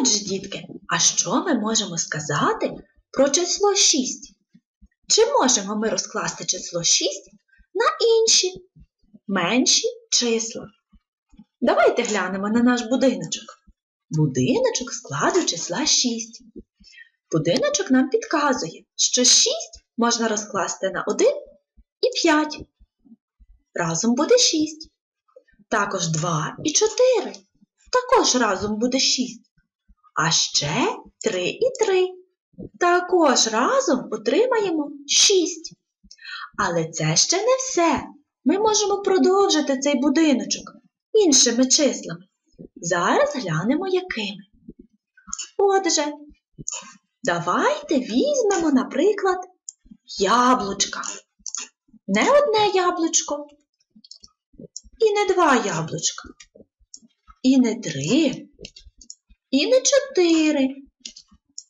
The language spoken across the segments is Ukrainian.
Отже, дітки, а що ми можемо сказати про число 6? Чи можемо ми розкласти число 6 на інші менші числа? Давайте глянемо на наш будиночок. Будиночок складу числа 6. Будиночок нам підказує, що 6 можна розкласти на 1 і 5. Разом буде 6. Також 2 і 4. Також разом буде 6. А ще 3 і 3. Також разом отримаємо 6. Але це ще не все. Ми можемо продовжити цей будиночок іншими числами. Зараз глянемо якими. Отже, давайте візьмемо, наприклад, яблучка. Не одне яблучко, і не два яблучка, і не три, і не чотири,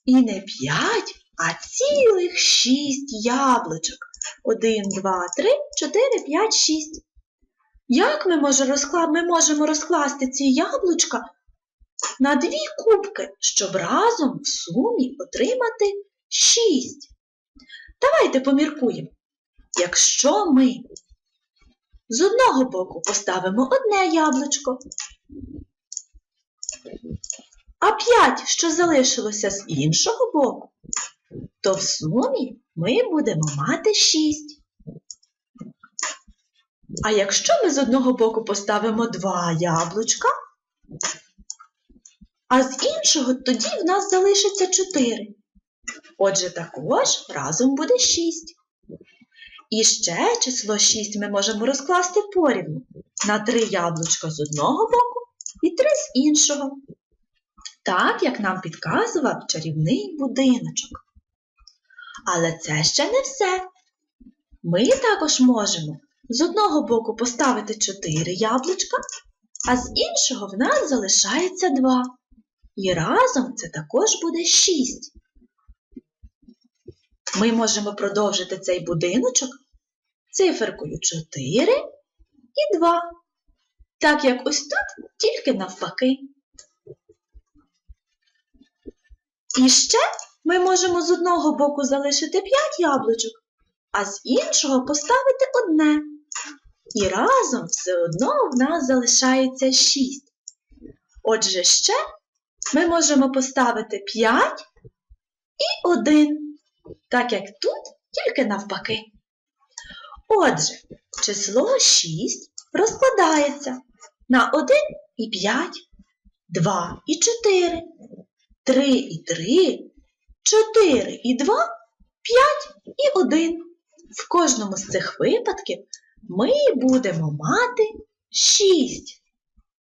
і не п'ять, а цілих шість яблучок. Один, два, три, чотири, п'ять, шість. Як ми, можемо розкласти ці яблучка на дві кубки, щоб разом в сумі отримати шість? Давайте поміркуємо. Якщо ми з одного боку поставимо одне яблучко, а п'ять, що залишилося з іншого боку, то в сумі ми будемо мати шість. А якщо ми з одного боку поставимо два яблучка, а з іншого тоді в нас залишиться чотири. Отже, також разом буде шість. І ще число 6 ми можемо розкласти порівну на три яблучка з одного боку і три з іншого. Так, як нам підказував чарівний будиночок. Але це ще не все. Ми також можемо з одного боку поставити 4 яблучка, а з іншого в нас залишається 2. І разом це також буде 6. Ми можемо продовжити цей будиночок циферкою 4 і 2. Так як ось тут, тільки навпаки. І ще ми можемо з одного боку залишити 5 яблучок, а з іншого поставити одне. І разом все одно в нас залишається 6. Отже, ще ми можемо поставити 5 і 1, так як тут тільки навпаки. Отже, число 6 розкладається на 1 і 5, 2 і 4, 3 і 3, 4 і 2, 5 і 1. В кожному з цих випадків ми будемо мати 6.